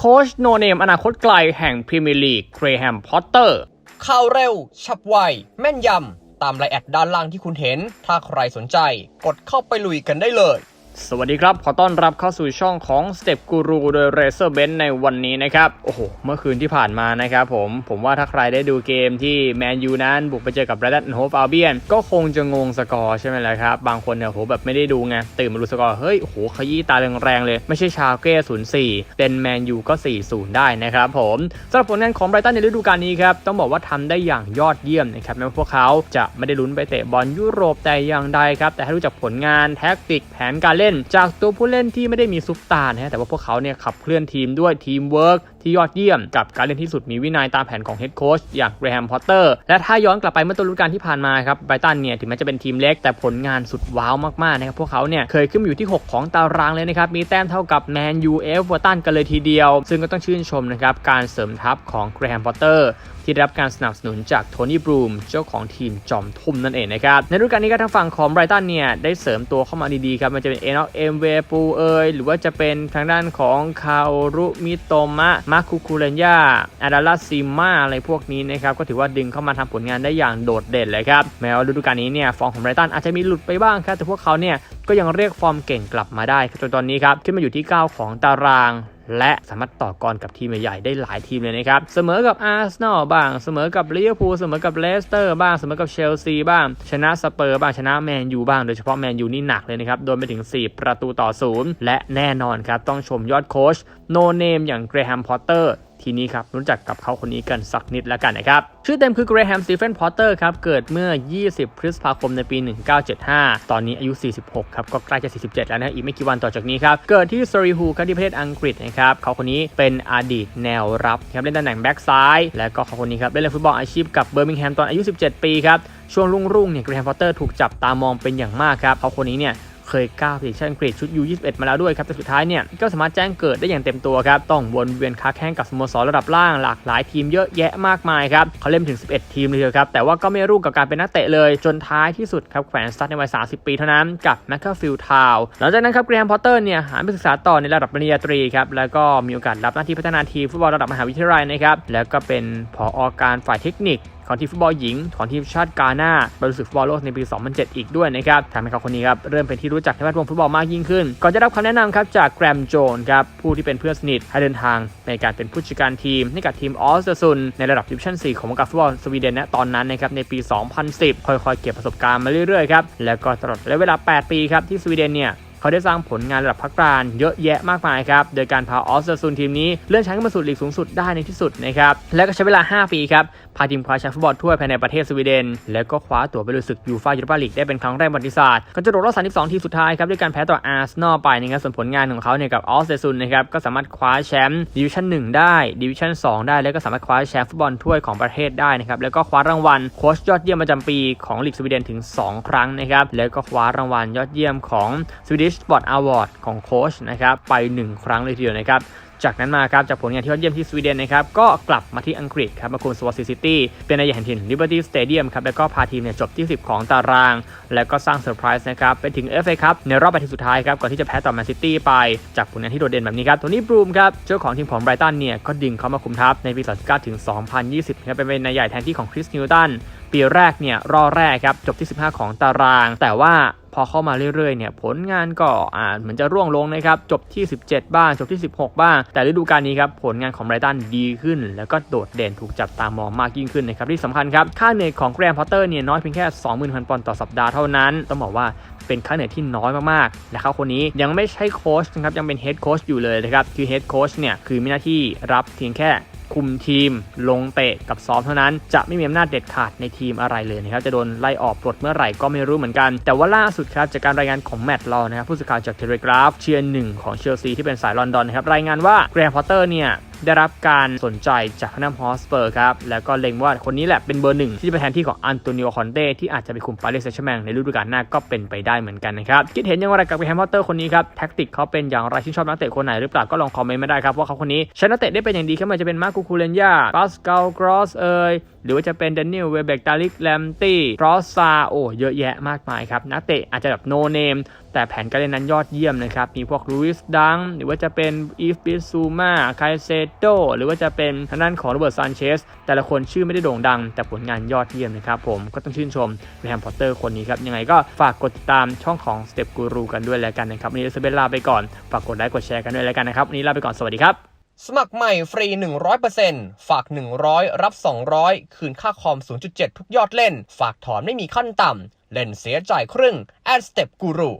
โค้ชโนเนมอนาคตไกลแห่งพรีเมียร์ลีกเกรแฮมพอตเตอร์ข่าวเร็ว ฉับไว แม่นยำ ตามไลน์แอดด้านล่างที่คุณเห็น ถ้าใครสนใจ กดเข้าไปลุยกันได้เลย สวัสดีครับ ขอต้อนรับเข้าสู่ช่องของ Step Guru โดย Racer b e n ในวันนี้นะครับ โอ้โห เมื่อคืนที่ผ่านมานะครับผม ผมว่าถ้าใครได้ดูเกมที่แมนยูนั้น บุกไปเจอกับ Brighton Hove Albion ก็คงจะงงสกอร์ใช่ไหมล่ะครับ บางคนเนี่ยโหแบบไม่ได้ดูไง ตื่นมาดูสกอร์ เฮ้ย โอ้โห ขยี้ตาแรงๆเลย ไม่ใช่ชาเก้04 เป็นแมนยูก็ 40 ได้นะครับผมสำหรับผลงานของ Brighton ในฤดูกาลนี้ครับ ต้องบอกว่าทำได้อย่างยอดเยี่ยมนะครับแม้ว่าพวกเขาจะไม่ได้ลุ้นไปเตะบอลยุโรปแต่อย่างใดครับ แต่ถ้รู้จักผลงานแท็กติกแผนการเล่น จากตัวผู้เล่นที่ไม่ได้มีซุปตาร์นะฮะแต่ว่าพวกเขาเนี่ยขับเคลื่อนทีมด้วยทีมเวิร์กที่ยอดเยี่ยม กับการเล่นที่สุดมีวินัยตามแผนของเฮดโค้ชอย่างเกรแฮมพอตเตอร์และถ้าย้อนกลับไปเมื่อต้นฤดูกาลที่ผ่านมาครับไบรตันเนี่ยถึงแม้จะเป็นทีมเล็กแต่ผลงานสุดว้าวมากๆนะครับพวกเขาเนี่ยเคยขึ้นอยู่ที่ 6 ของตารางเลยนะครับมีแต้มเท่ากับแมนยูเอฟเวอร์ตันกันเลยทีเดียว ซึ่งก็ต้องชื่นชมนะครับการเสริมทัพของเกรแฮมพอตเตอร์ที่ได้รับการสนับสนุนจากโทนี่บรูมเจ้าของทีมจอมทุ่มนั่นเองนะครับในฤดูกาลนี้ก็ทางฝั่งของไบรตันเนี่ยได้เสริมตัวเข้ามาดีๆครับมันจะเป็นเอนอเอ็มเวปูเอยหรือว่าจะเป็นทางด้านของคาโอรุมิโตมะมาคุคุเรนยาอาดาลาซิมาอะไรพวกนี้นะครับก็ถือว่าดึงเข้ามาทำผลงานได้อย่างโดดเด่นเลยครับแม้ว่าฤดูกาลนี้เนี่ยฟอร์มของไรตันอาจจะมีหลุดไปบ้างครับแต่พวกเขาเนี่ยก็ยังเรียกฟอร์มเก่งกลับมาได้จนตอนนี้ครับขึ้นมาอยู่ที่ 9 ของตาราง และสามารถต่อกรกับทีมใหญ่ๆได้หลายทีมเลยนะครับ เสมอกับอาร์เซนอลบ้าง เสมอกับลิเวอร์พูล เสมอกับเลสเตอร์บ้าง เสมอกับเชลซีบ้าง ชนะสเปอร์บ้าง ชนะแมนยูบ้าง โดยเฉพาะแมนยูนี่หนักเลยนะครับ โดนไปถึง 4 ประตูต่อศูนย์และแน่นอนครับ ต้องชมยอดโค้ชโนเนมอย่างเกรแฮมพอตเตอร์ ทีนี้ครับรู้จักกับเขาคนนี้กันสักนิดแล้วกันนะครับ ชื่อเต็มคือเกรแฮมสตีเฟนพอตเตอร์ครับ เกิดเมื่อ 20 พฤษภาคมในปี 1975 ตอนนี้อายุ 46 ครับ ก็ใกล้จะ 47 แล้วนะ อีกไม่กี่วันต่อจากนี้ครับ เกิดที่ซอริฮูครับที่ประเทศอังกฤษนะครับ เขาคนนี้เป็นอดีตแนวรับครับเล่นตำแหน่งแบ็กซ้าย และก็เขาคนนี้ครับเล่นฟุตบอลอาชีพกับเบอร์มิงแฮมตอนอายุ 17 ปีครับช่วงรุ่งรุ่งเนี่ยเกรแฮมพอตเตอร์ถูกจับตามองเป็นอย่างมากครับเขาคนนี้เนี่ย เคยก้าวไปทีมชาติอังกฤษชุด U21 มาแล้วด้วยครับแต่สุดท้ายเนี่ยก็สามารถแจ้งเกิดได้อย่างเต็มตัวครับต้องวนเวียนค้าแข่งกับสโมสรระดับล่างหลากหลายทีมเยอะแยะมากมายครับเขาเล่นถึง 11 ทีมเลยครับแต่ว่าก็ไม่รุ่งกับการเป็นนักเตะเลย จนท้ายที่สุดครับแขวนสตัดในวัย 30 ปีเท่านั้นกับแมคคาฟิลทาวหลังจากนั้นครับแกรมพอตเตอร์เนี่ยหันไปศึกษาต่อในระดับปริญญาตรีครับแล้วก็มีโอกาสรับหน้าที่พัฒนาทีมฟุตบอลระดับมหาวิทยาลัยนะครับแล้วก็เป็นผอการฝ่ายเทคนิค ของทีมฟุตบอลหญิงของทีมชาติกาหน้าบอลสึกฟุตบอลโลกในปี 2007 อีกด้วยนะครับทำให้เขาคนนี้ครับเริ่มเป็นที่รู้จักในแวดวงฟุตบอลมากยิ่งขึ้น ก่อนจะรับคำแนะนำครับจากแกรมโจนครับผู้ที่เป็นเพื่อนสนิทให้เดินทางในการเป็นผู้จัดการทีมให้กับทีมออสเตรซุนในระดับดิวิชั่น 4 ของวงการฟุตบอลสวีเดนนะตอนนั้นนะครับในปี 2010 ค่อยๆ เก็บประสบการณ์มาเรื่อยๆครับแล้วก็ตลอดระยะเวลา 8 ปีครับที่สวีเดนเนี่ย เขาได้สร้างผลงานระดับพักกลางเยอะแยะมากมายครับ โดยการพาออสเตอร์ซุนทีมนี้เลื่อนชั้นขึ้นมาสู่ลีกสูงสุดได้ในที่สุดนะครับ และก็ใช้เวลา 5 ปีครับ พาทีมคว้าแชมป์ฟุตบอลถ้วยภายในประเทศสวีเดน แล้วก็คว้าตั๋วไปลุยศึกยูฟ่ายูโรปาลีกได้เป็นครั้งแรกประวัติศาสตร์ก็จะโดดรอบ32 ทีมสุดท้ายครับด้วยการแพ้ต่ออาร์เซนอลไปนะครับส่วนผลงานของเขาเนี่ยกับออสเตอร์ซุนนะครับก็สามารถคว้าแชมป์ดิวิชั่น1ได้ดิวิชั่น2ได้ แล้วก็สามารถคว้าแชมป์ฟุตบอลถ้วยของประเทศได้นะครับแล้วก็คว้ารางวัลโค้ชยอดเยี่ยมประจำปีของลีกสวีเดนถึง 2 ครั้งนะครับแล้วก็คว้ารางวัลยอดเยี่ยมของ Swedish Sport Award ของโค้ชนะครับไป 1 ครั้งเลยทีเดียวนะครับจากนั้นมาครับจากผลงานที่ยอดเยี่ยมที่สวีเดนนะครับก็กลับมาที่อังกฤษครับมาคุมสวอตซิตี้เป็นนายใหญ่แห่งถิ่น Liberty Stadium ครับแล้วก็พาทีมเนี่ยจบที่ 10 ของตาราง แล้วก็สร้างเซอร์ไพรส์นะครับไปถึง FA ครับในรอบแปดทีมสุดท้ายครับก่อนที่จะแพ้ต่อแมนซิตี้ไป จากผลงานที่โดดเด่นแบบนี้ครับโทนี่บรูมครับเจ้าของทีมของไบรตันเนี่ยก็ดึงเขามาคุมทัพในปี 2019 ถึง 2020ครับเป็นนายใหญ่แทนที่ของคริสนิวตัน ปีแรกเนี่ยรอแรกครับจบที่ 15 ของตาราง แต่ว่าพอเข้ามาเรื่อยๆเนี่ยผลงานก็อ่าเหมือนจะร่วงลงนะครับจบที่ 17 บ้าง จบที่ 16 บ้าง แต่ฤดูกาลนี้ครับผลงานของไบรตันดีขึ้น แล้วก็โดดเด่นถูกจับตามองมากยิ่งขึ้นนะครับที่สำคัญครับ ค่าเหนื่อยของแกรมพอตเตอร์เนี่ยน้อยเพียงแค่ 20,000พันปอนด์ต่อสัปดาห์เท่านั้น ต้องบอกว่าเป็นค่าเหนื่อยที่น้อยมากๆและเขาคนนี้ยังไม่ใช่โค้ชนะครับยังเป็นเฮดโค้ชอยู่เลยนะครับคือเฮดโค้ชเนี่ยคือมีหน้าที่รับเพียงแค่ คุมทีมลงเตะกับซ้อมเท่านั้น จะไม่มีอำนาจเด็ดขาดในทีมอะไรเลยนะครับจะโดนไล่ออกปลดเมื่อไหร่ก็ไม่รู้เหมือนกัน แต่ว่าล่าสุดครับจากการรายงานของแมตต์ลอนะครับผู้สื่อข่าวจากเทเลกราฟเชียร์หนึ่งของเชลซีที่เป็นสายลอนดอนนะครับรายงานว่าแกรนพอตเตอร์เนี่ย ได้รับการสนใจจากทางฮอสเปอร์ครับ แล้วก็เล็งว่าคนนี้แหละเป็นเบอร์หนึ่งที่จะไปแทนที่ของอันโตนิโอคอนเต้ที่อาจจะไปคุมปารีสแซงต์แชร์แมงในฤดูกาลหน้าก็เป็นไปได้เหมือนกันนะครับ คิดเห็นอย่างไรกับแฮมพอตเตอร์คนนี้ครับแท็กติกเขาเป็นอย่างไรที่นชอบนักเตะคนไหนหรือเปล่าก็ลองคอมเมนต์มาได้ครับว่าเขาคนนี้ใช้นักเตะได้เป็นอย่างดีแค่ไม่ว่าจะเป็นมาร์คูคูเลนยาปาสกาลกรอสเอยหรือว่าจะเป็นเดนนิลเวเบกตาลิกแลมตี้รอสซาโอ้เยอะแยะมากมายครับนักเตะอาจจะแบบโนเนม แต่แผนการเล่นนั้นยอดเยี่ยมนะครับ มีพวกลูอิสดัง หรือว่าจะเป็นอีฟบิซูมาไคเซโดหรือว่าจะเป็นทางด้านของโรเบิร์ตซานเชส แต่ละคนชื่อไม่ได้โด่งดัง แต่ผลงานยอดเยี่ยมนะครับผม ก็ต้องชื่นชมแรมพอตเตอร์คนนี้ครับ ยังไงก็ฝากกดติดตามช่องของ Step Guru กันด้วยแล้วกันนะครับ วันนี้เราจะเบลลาไปก่อน ฝากกดไลค์กดแชร์กันด้วยแล้วกันนะครับ วันนี้ลาไปก่อน สวัสดีครับ สมัครใหม่ฟรี 100%ฝาก 100 รับ 200 คืนค่าคอม 0.7 ทุกยอดเล่น ฝากถอนไม่มีขั้นต่ำเล่นเสียจ่ายครึ่ง แอดสเต็ปกูรู